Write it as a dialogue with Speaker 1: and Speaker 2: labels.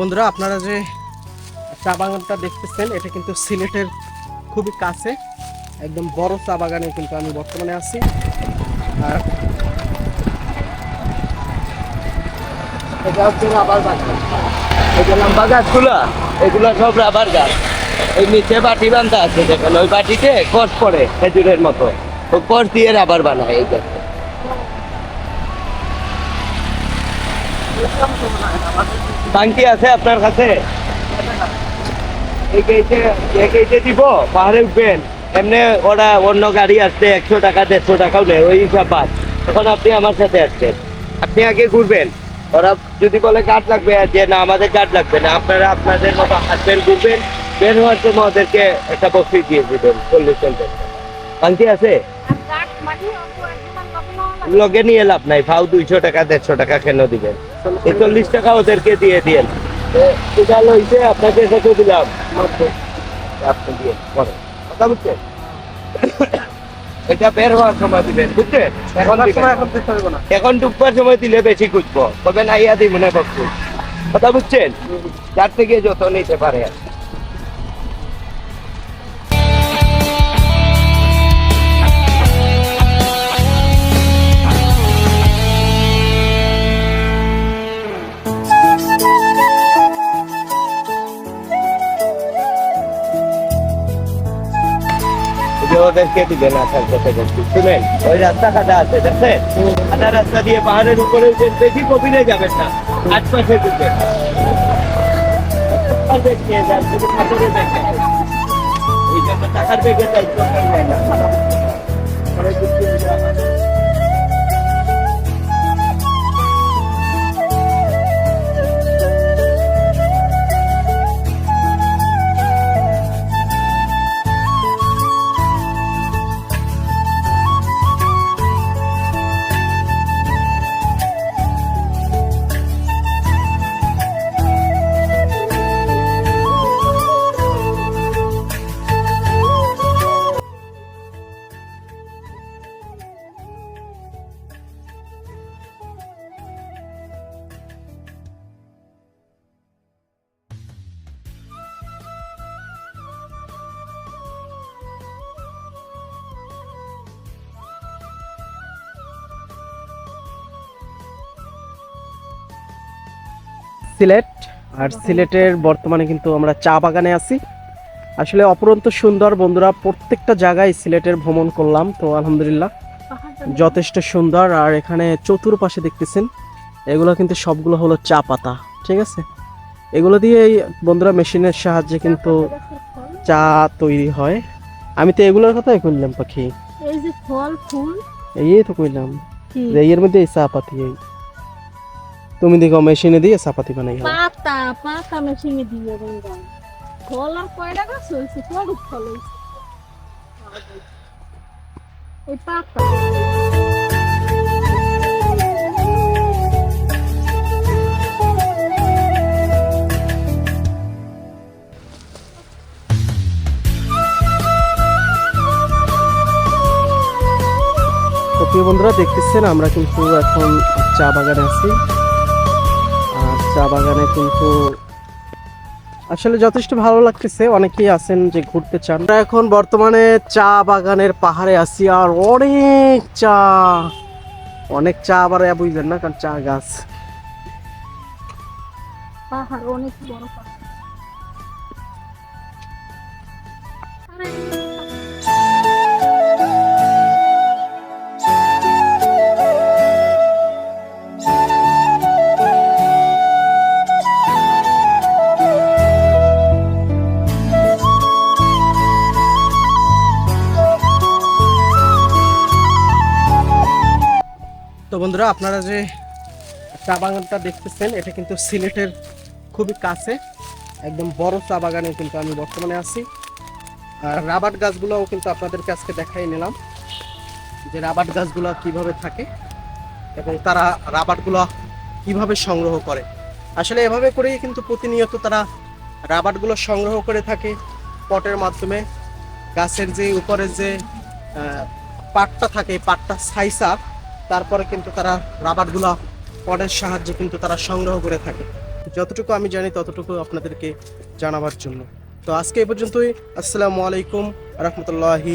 Speaker 1: বন্ধুরা, আপনারা যে চা বাগানটা দেখতেছেন, এটা কিন্তু সিলেটের খুবই কাছে, একদম বড় চা বাগানে কিন্তু আমি বর্তমানে আছি। আর
Speaker 2: এটা হচ্ছে এই লম্বা গাছগুলো সব রাবার গাছ। ওই নিচে বাটি আছে, দেখেন, ওই বাটিতে খেজুরের মতো। দিয়ে রাবার বানায় এই টাঙ্কি আছে আপনার কাছে দিব পাহাড়ে উঠবেন এমনি ওরা অন্য গাড়ি আসছে একশো টাকা দেড়শো টাকাও নেই ওই হিসাব বাদ এখন আপনি আমার সাথে আসছেন আপনি আগে ঘুরবেন ওরা যদি বলে কাঠ লাগবে যে না আমাদের কাঠ লাগবে না আপনারা আপনাদের মতো হাসবেন ঘুরবেন বের হওয়ার জন্য ওদেরকে একটা বক্সি দিয়ে দিবেন চল্লিশ চল্লিশ টাঙ্কি আছে লগে নিয়ে লাভ নাই ভাও দুইশো টাকা দেড়শো টাকা কেন দিবেন? চল্লিশ টাকা ওদেরকে দিয়ে দিয়েন। এটা লইছে আপনাকে কত দিলাম? আপনি দিয়ে পরে। কথা বুঝছেন? এটা বের হওয়ার সময় দিবেন বুঝছেন? এখন।
Speaker 1: এখন
Speaker 2: ডুববার সময় দিলে বেশি খুঁজবো। তবে না ইয়া কথা বুঝছেন? যার থেকে যত নিতে পারে আর যে ওদেরকে দিবেন আসার কথা শুনেন, ওই রাস্তা কাটা আছে, দেখছেন? কাটা রাস্তা দিয়ে পাহাড়ের উপরে যে বেশি কবিরে যাবেন না, আশপাশে দিকে। এই জন্য টাকার বেগে দায়িত্ব নেয় না।
Speaker 1: সিলেট আর সিলেটের বর্তমানে কিন্তু আমরা চা বাগানে আছি। আসলে অপরন্ত সুন্দর বন্ধুরা প্রত্যেকটা জায়গায় সিলেটের ভ্রমণ করলাম তো আলহামদুলিল্লাহ। যথেষ্ট সুন্দর আর এখানে চতুর্পাশে দেখতেছেন এগুলো কিন্তু সবগুলো হলো চা পাতা ঠিক আছে? এগুলো দিয়ে বন্ধুরা মেশিনের সাহায্যে কিন্তু চা তৈরি হয়। আমি তো এগুলোর কথাই কইলাম পাখি।
Speaker 3: এই যে ফল ফুল।
Speaker 1: এই তো কইলাম এর মধ্যে এই চা পাতি এই। তুমি দেখো মেশিনে দিয়ে চাপাতি বানাই।
Speaker 3: পাতা পাতা মেশিনে দিয়ে ফল আর কয়টা গাছ হয়েছে? ফল হয়েছে। এই পাতা।
Speaker 1: প্রিয় বন্ধুরা দেখতেছেন আমরা কিন্তু এখন চা বাগানে আছি। চা বাগানে কিন্তু আসলে যথেষ্ট ভালো লাগতেছে। অনেকেই আছেন যে ঘুরতে চান। আমরা এখন বর্তমানে চা বাগানের পাহাড়ে আছি আর অনেক চা। অনেক চা আবার এ বুঝলেন না, কারণ চা গাছ।
Speaker 3: পাহাড় অনেক বড় পাহাড়।
Speaker 1: বন্ধুরা, আপনারা যে চা বাগানটা দেখতেছেন, এটা কিন্তু সিলেটের খুবই কাছে। একদম বড় চা বাগানে কিন্তু আমি বর্তমানে আছি। আর রাবার গাছগুলোও কিন্তু আপনাদেরকে আজকে দেখাই নিলাম, যে রাবার গাছগুলো কীভাবে থাকে এবং তারা রাবারগুলো কীভাবে সংগ্রহ করে। আসলে এভাবে করেই কিন্তু প্রতিনিয়ত তারা রাবারগুলো সংগ্রহ করে থাকে পটের মাধ্যমে। গাছের যে উপরের যে পাটটা থাকে পাটটা সাইসা তারপরে কিন্তু তারা রাবারগুলো পটের সাহায্যে কিন্তু তারা সংগ্রহ করে থাকে। যতটুকু আমি জানি ততটুকু আপনাদেরকে জানাবার জন্য। তো আজকে এ পর্যন্তই। আসসালামু আলাইকুম, রহমতুল্লাহি